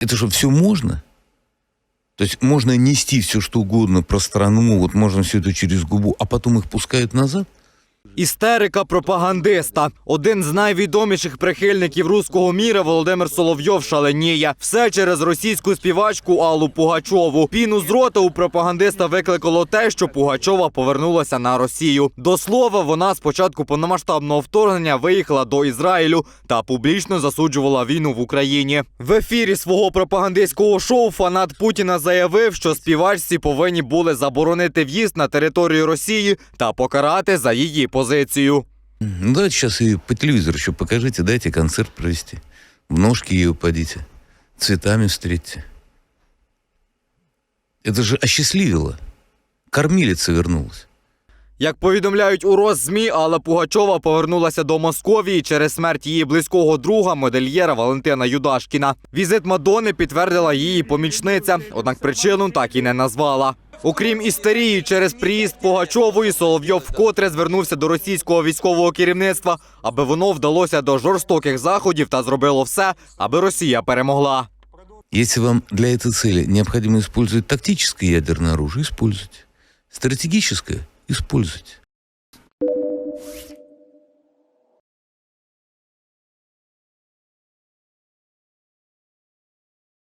Это что, все можно? То есть можно нести все, что угодно про страну, вот можно все это через губу, а потом их пускают назад? Істерика пропагандиста. Один з найвідоміших прихильників руського міра Володимир Соловйов шаленіє. Все через російську співачку Аллу Пугачову. Піну з рота у пропагандиста викликало те, що Пугачова повернулася на Росію. До слова, вона з початку повномасштабного вторгнення виїхала до Ізраїлю та публічно засуджувала війну в Україні. В ефірі свого пропагандистського шоу фанат Путіна заявив, що співачці повинні були заборонити в'їзд на територію Росії та покарати за її позицію. Ну, давайте сейчас и по телевизору еще покажите, дайте концерт провести. В ножки ее упадите, цветами встретьте. Это же осчастливило. Кормилица вернулась. Як повідомляють у Росзмі, Алла Пугачова повернулася до Московії через смерть її близького друга, модельєра Валентина Юдашкіна. Візит Мадони підтвердила її помічниця, однак причину так і не назвала. Окрім істерії, через приїзд Пугачової Соловйов вкотре звернувся до російського військового керівництва, аби воно вдалося до жорстоких заходів та зробило все, аби Росія перемогла. Если вам для этой цели необходимо использовать тактическое ядерное оружие, используйте. Стратегическое – использовать.